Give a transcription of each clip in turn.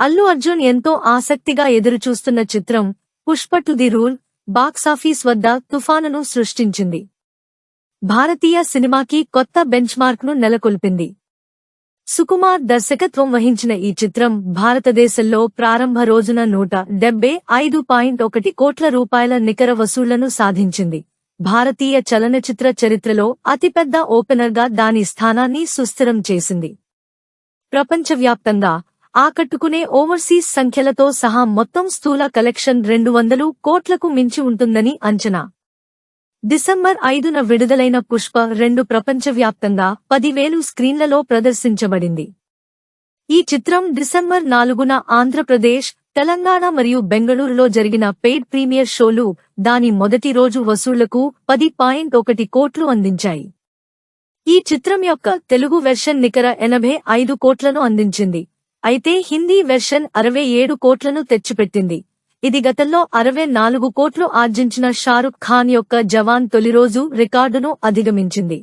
అల్లు అర్జున్ ఎంతో ఆసక్తిగా ఎదురుచూస్తున్న చిత్రం Pushpa two the rule box office వద్ద తుఫానును సృష్టించింది. భారతీయ సినిమాకి కొత్త బెంచ్మార్క్ను నెలకొల్పింది. సుకుమార్ దర్శకత్వం వహించిన ఈ చిత్రం భారతదేశంలో ప్రారంభ రోజున నూట డెబ్బై ఐదు పాయింట్ ఒకటి కోట్ల రూపాయల నికర వసూళ్ళను సాధించింది. భారతీయ చలనచిత్ర చరిత్రలో అతిపెద్ద ఓపెనర్గా దాని స్థానాన్ని సుస్థిరం చేసింది. ప్రపంచవ్యాప్తంగా ఆకట్టుకునే ఓవర్సీస్ సంఖ్యలతో సహా మొత్తం స్థూల కలెక్షన్ రెండు వందలు కోట్లకు మించి ఉంటుందని అంచనా. డిసెంబర్ ఐదున విడుదలైన పుష్ప రెండు ప్రపంచవ్యాప్తంగా పదివేలు స్క్రీన్లలో ప్రదర్శించబడింది. ఈ చిత్రం డిసెంబర్ నాలుగున ఆంధ్రప్రదేశ్ తెలంగాణ మరియు బెంగళూరులో జరిగిన పెయిడ్ ప్రీమియర్ షోలు దాని మొదటి రోజు వసూళ్ళకు పది పాయింట్ ఒకటి కోట్లు అందించాయి. ఈ చిత్రం యొక్క తెలుగు వెర్షన్ నికర ఎనభై ఐదు కోట్లను అందించింది. అయితే హిందీ వెర్షన్ అరవై ఏడు కోట్లను తెచ్చిపెట్టింది. ఇది గతంలో అరవై నాలుగు కోట్లు ఆర్జించిన షారుఖ్ ఖాన్ యొక్క జవాన్ తొలిరోజు రికార్డును అధిగమించింది.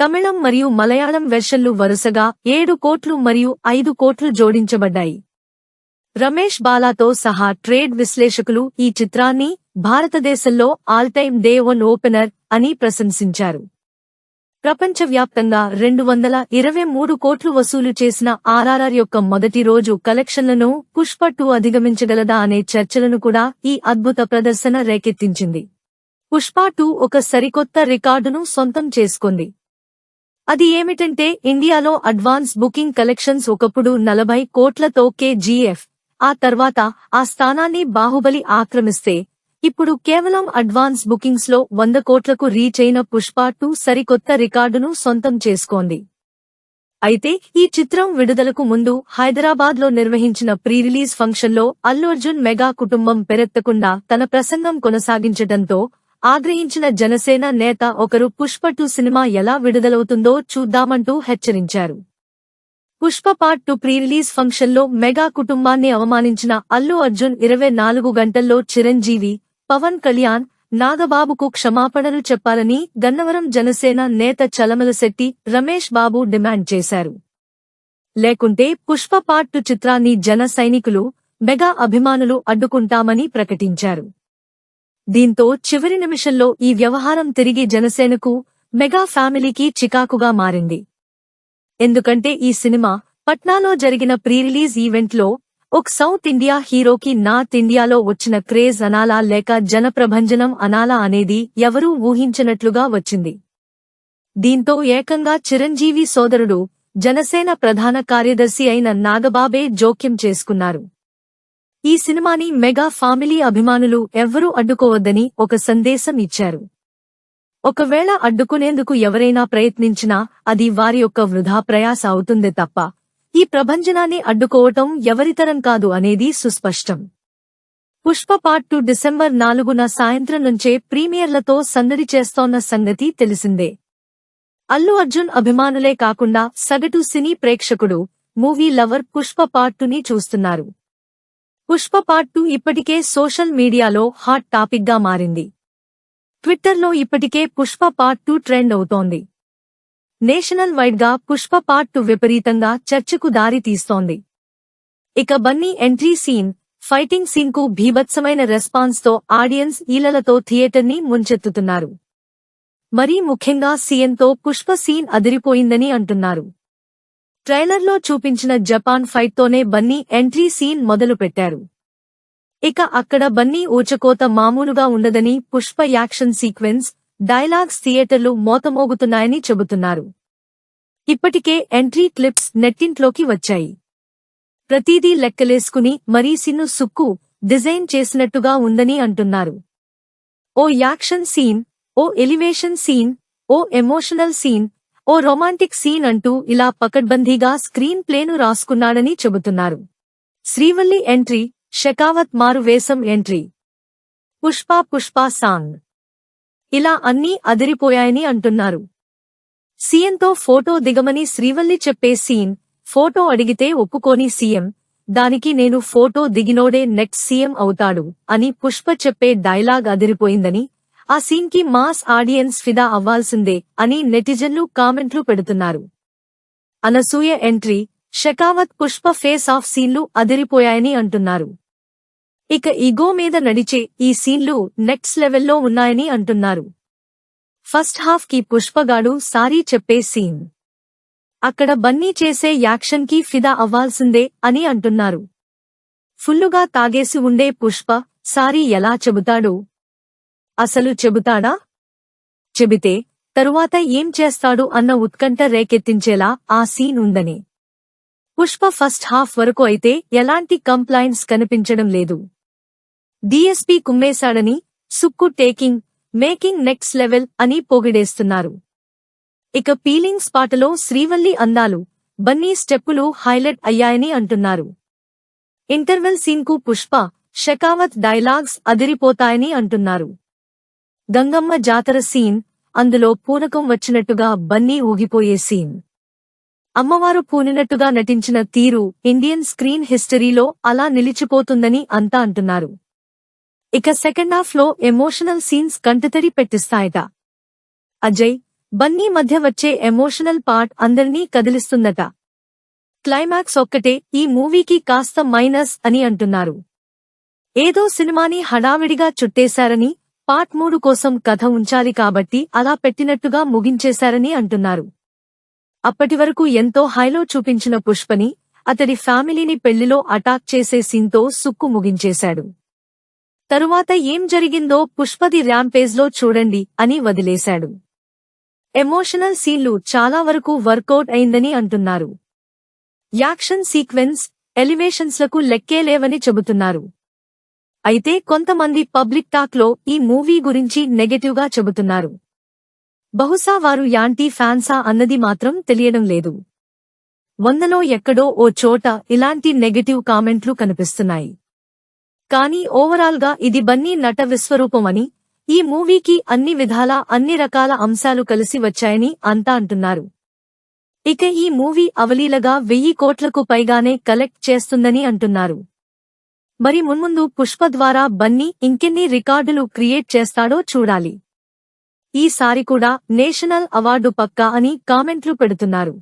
తమిళం మరియు మలయాళం వెర్షన్లు వరుసగా ఏడు కోట్లు మరియు ఐదు కోట్లు జోడించబడ్డాయి. రమేష్ బాలాతో సహా ట్రేడ్ విశ్లేషకులు ఈ చిత్రాన్ని భారతదేశంలో all time day one opener అని ప్రశంసించారు. ప్రపంచవ్యాప్తంగా రెండు వందల ఇరవై మూడు కోట్లు వసూలు చేసిన ఆర్ఆర్ఆర్ యొక్క మొదటి రోజు కలెక్షన్లను పుష్ప టూ అధిగమించగలదా అనే చర్చలను కూడా ఈ అద్భుత ప్రదర్శన రేకెత్తించింది. పుష్ప టూ ఒక సరికొత్త రికార్డును సొంతం చేసుకుంది. అది ఏమిటంటే ఇండియాలో అడ్వాన్స్ బుకింగ్ కలెక్షన్స్ ఒకప్పుడు నలభై కోట్లతో కేజీఎఫ్. ఆ తర్వాత ఆ స్థానాన్ని బాహుబలి ఆక్రమిస్తే ఇప్పుడు కేవలం అడ్వాన్స్ బుకింగ్స్లో వంద కోట్లకు రీచ్ అయిన పుష్ప టూ సరికొత్త రికార్డును సొంతం చేసుకోంది. అయితే ఈ చిత్రం విడుదలకు ముందు హైదరాబాద్లో నిర్వహించిన ప్రీ రిలీజ్ ఫంక్షన్లో అల్లు అర్జున్ మెగా కుటుంబం పెరెత్తకుండా తన ప్రసంగం కొనసాగించడంతో ఆగ్రహించిన జనసేన నేత ఒకరు పుష్ప టూ సినిమా ఎలా విడుదలవుతుందో చూద్దామంటూ హెచ్చరించారు. Pushpa part two pre release ఫంక్షన్లో మెగా కుటుంబాన్ని అవమానించిన అల్లు అర్జున్ ఇరవై నాలుగు గంటల్లో చిరంజీవి పవన్ కళ్యాణ్ నాగబాబుకు క్షమాపణలు చెప్పాలని గన్నవరం జనసేన నేత చలమలశెట్టి రమేష్ బాబు డిమాండ్ చేశారు. లేకుంటే పుష్ప పార్ట్ చిత్రాన్ని జన సైనికులు మెగా అభిమానులు అడ్డుకుంటామని ప్రకటించారు. దీంతో చివరి నిమిషంలో ఈ వ్యవహారం తిరిగి జనసేనకు మెగా ఫ్యామిలీకి చికాకుగా మారింది. ఎందుకంటే ఈ సినిమా పట్నాలో జరిగిన ప్రీ రిలీజ్ ఈవెంట్లో ఒక సౌత్ ఇండియా హీరోకి నార్త్ ఇండియాలో వచ్చిన క్రేజ్ అనాలా లేక జనప్రభంజనం అనాలా అనేది ఎవరూ ఊహించనట్లుగా వచ్చింది. దీంతో ఏకంగా చిరంజీవి సోదరుడు జనసేన ప్రధాన కార్యదర్శి అయిన నాగబాబే జోక్యం చేసుకున్నారు. ఈ సినిమాని మెగా ఫ్యామిలీ అభిమానులు ఎవ్వరూ అడ్డుకోవద్దని ఒక సందేశం ఇచ్చారు. ఒకవేళ అడ్డుకునేందుకు ఎవరైనా ప్రయత్నించినా అది వారి యొక్క వృధా ప్రయాస అవుతుంది తప్ప ఈ ప్రభంజనాన్ని అడ్డుకోవటం ఎవరితరం కాదు అనేది సుస్పష్టం. పుష్ప పార్ట్ టు డిసెంబర్ నాలుగున సాయంత్రం నుంచే ప్రీమియర్లతో సందడి చేస్తోన్న సంగతి తెలిసిందే. అల్లు అర్జున్ అభిమానులే కాకుండా సగటు సినీ ప్రేక్షకుడు మూవీ లవర్ పుష్ప పార్టుని చూస్తున్నారు. పుష్ప పార్టు ఇప్పటికే సోషల్ మీడియాలో హాట్ టాపిక్గా మారింది. ట్విట్టర్లో ఇప్పటికే పుష్ప పార్టు ట్రెండ్ అవుతోంది. నేషనల్ వైడ్గా పుష్ప పార్ట్ విపరీతంగా చర్చకు దారి తీస్తోంది. ఇక బన్నీ ఎంట్రీ సీన్ ఫైటింగ్ సీన్కు భీభత్సమైన రెస్పాన్స్తో ఆడియన్స్ ఈలలతో థియేటర్ని ముంచెత్తుతున్నారు. మరీ ముఖ్యంగా సీఎంతో పుష్ప సీన్ అదిరిపోయిందని అంటున్నారు. ట్రైలర్లో చూపించిన జపాన్ ఫైట్తోనే బన్నీ ఎంట్రీ సీన్ మొదలుపెట్టారు. ఇక అక్కడ బన్నీ ఊచకోత మామూలుగా ఉండదని పుష్ప యాక్షన్ సీక్వెన్స్ డైలాగ్స్ థియేటర్లు మోతమోగుతున్నాయని చెబుతున్నారు. ఇప్పటికే ఎంట్రీ క్లిప్స్ నెట్టింట్లోకి వచ్చాయి. ప్రతిదీ లెక్కలేసుకుని మరీ సిన్ను సుక్కు డిజైన్ చేసినట్టుగా ఉందని అంటున్నారు. ఓ యాక్షన్ సీన్ ఓ ఎలివేషన్ సీన్ ఓ ఎమోషనల్ సీన్ ఓ రొమాంటిక్ సీన్ అంటూ ఇలా పకడ్బందీగా స్క్రీన్ ప్లేను రాసుకున్నాడని చెబుతున్నారు. శ్రీవల్లి ఎంట్రీ షెకావత్ మారు వేసం ఎంట్రీ. పుష్ప పుష్ప సాంగ్. ఇలా అన్నీ అదిరిపోయాయని అంటున్నారు. సీఎంతో ఫోటో దిగమని శ్రీవల్లి చెప్పే సీన్ ఫోటో అడిగితే ఒప్పుకోని సీఎం దానికి నేను ఫోటో దిగినోడే నెక్స్ట్ సీఎం అవుతాడు అని పుష్ప చెప్పే డైలాగ్ అదిరిపోయిందని ఆ సీన్కి మాస్ ఆడియన్స్ ఫిదా అవ్వాల్సిందే అని నెటిజన్లు కామెంట్లు పెడుతున్నారు. Anasuya entry Shekhawat Pushpa face off సీన్లు అదిరిపోయాయని అంటున్నారు. ఇక ఈగో మీద నడిచే ఈ సీన్లు నెక్స్ట్ లెవెల్లో ఉన్నాయని అంటున్నారు. ఫస్ట్ హాఫ్కి పుష్పగాడు సారీ చెప్పే సీన్. అక్కడ బన్నీ చేసే యాక్షన్కి ఫిదా అవ్వాల్సిందే అని అంటున్నారు. ఫుల్లుగా తాగేసి ఉండే పుష్ప సారీ ఎలా చెబుతాడు? అసలు చెబుతాడా? చెబితే తరువాత ఏం చేస్తాడు అన్న ఉత్కంఠ రేకెత్తించేలా ఆ సీన్ ఉందని. పుష్ప ఫస్ట్ హాఫ్ వరకు అయితే ఎలాంటి కంప్లైంట్స్ కనిపించడం లేదు. DSP కుమ్మేశాడని Sukku taking making next level అని పొగిడేస్తున్నారు. ఇక పీలింగ్స్ పాటలో శ్రీవల్లి అందాలు బన్నీ స్టెప్పులు హైలైట్ అయ్యాయని అంటున్నారు. ఇంటర్వెల్ సీన్కు పుష్ప షెకావత్ డైలాగ్స్ అదిరిపోతాయని అంటున్నారు. గంగమ్మ జాతర సీన్ అందులో పూనకం వచ్చినట్టుగా బన్నీ ఊగిపోయే సీన్. అమ్మవారు పూనినట్టుగా నటించిన తీరు ఇండియన్ స్క్రీన్ హిస్టరీలో అలా నిలిచిపోతుందని అంతా అంటున్నారు. ఇక సెకండ్ హాఫ్లో ఎమోషనల్ సీన్స్ కంటతడి పెట్టిస్తాయట. అజయ్ బన్నీ మధ్య వచ్చే ఎమోషనల్ పార్ట్ అందరినీ కదిలిస్తుందట. క్లైమాక్స్ ఒక్కటే ఈ మూవీకి కాస్త మైనస్ అని అంటున్నారు. ఏదో సినిమాని హడావిడిగా చుట్టేశారని పార్ట్ మూడు కోసం కథ ఉంచాలి కాబట్టి అలా పెట్టినట్టుగా ముగించేశారని అంటున్నారు. అప్పటివరకు ఎంతో హైలో చూపించిన పుష్పని అతడి ఫ్యామిలీని పెళ్ళిలో అటాక్ చేసే సీన్తో సుక్కు ముగించేశాడు. తరువాత ఏం జరిగిందో పుష్పది ర్యాంపేజ్లో చూడండి అని వదిలేశాడు. ఎమోషనల్ సీన్లు చాలా వరకు వర్కౌట్ అయిందని అంటున్నారు. యాక్షన్ సీక్వెన్స్ ఎలివేషన్స్లకు లెక్కేలేవని చెబుతున్నారు. అయితే కొంతమంది పబ్లిక్ టాక్లో ఈ మూవీ గురించి నెగటివ్గా చెబుతున్నారు. బహుశా వారు యాంటీ ఫ్యాన్సా అన్నది మాత్రం తెలియడం లేదు. వందలో ఎక్కడో ఓ చోట ఇలాంటి నెగటివ్ కామెంట్లు కనిపిస్తున్నాయి. కానీ ఓవరాల్గా ఇది బన్నీ నట విశ్వరూపమని ఈ మూవీకి అన్ని విధాలా అన్ని రకాల అంశాలు కలిసి వచ్చాయని అంతా అంటున్నారు. ఇక ఈ మూవీ అవలీలగా వెయ్యి కోట్లకు పైగానే కలెక్ట్ చేస్తుందని అంటున్నారు. మరి మున్ముందు పుష్ప ద్వారా బన్నీ ఇంకెన్ని రికార్డులు క్రియేట్ చేస్తాడో చూడాలి. ఈసారి కూడా నేషనల్ అవార్డు పక్కా అని కామెంట్లు పెడుతున్నారు.